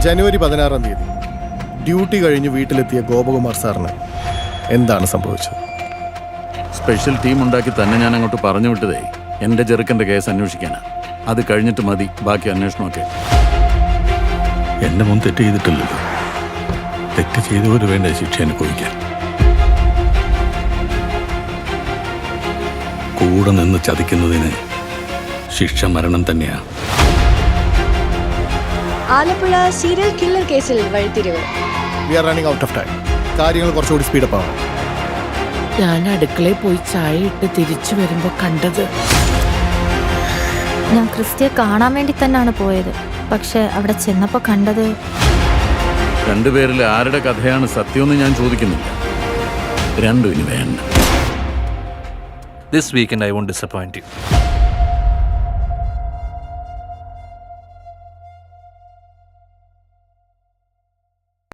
ജനുവരി പതിനാറാം തീയതി ഡ്യൂട്ടി കഴിഞ്ഞ് വീട്ടിലെത്തിയ ഗോപകുമാർ സാറിന് എന്താണ് സംഭവിച്ചത്? സ്പെഷ്യൽ ടീം ഉണ്ടാക്കി തന്നെ ഞാൻ അങ്ങോട്ട് പറഞ്ഞു വിട്ടതേ. എന്റെ ചെറുക്കന്റെ കേസ് അന്വേഷിക്കാനാ. അത് കഴിഞ്ഞിട്ട് മതി. ബാക്കി അന്വേഷണമൊക്കെ. എന്റെ മുൻ തെറ്റ് ചെയ്തിട്ടില്ലല്ലോ. തെറ്റ് ചെയ്തവര് വേണ്ട ശിക്ഷ അനുഭവിക്കാൻ കൂടെ നിന്ന് ചതിക്കുന്നതിന് ശിക്ഷ മരണം തന്നെയാ. ആലപ്പുഴ സീരിയൽ കില്ലർ കേസിൽ വഴിത്തിരിവ്. We are running out of time കാര്യങ്ങൾ കുറച്ചുകൂടി സ്പീഡ് അപ്പ് ആവാം. ഞാൻ അടുക്കളയിൽ പോയി ചായ ഇട്ട് തിരിച്ചു വരുമ്പോൾ കണ്ടത്. ഞാൻ ക്രിസ്റ്റിയെ കാണാൻ വേണ്ടി തന്നെയാണ് പോയത്. പക്ഷെ അവിടെ ചെന്നപ്പോൾ കണ്ടത് രണ്ടുപേരിൽ ആരുടെ കഥയാണ് സത്യമെന്ന് ഞാൻ ചോദിക്കുന്നില്ല. രണ്ടു ഇനി വേണ്ട. This weekend I won't disappoint you.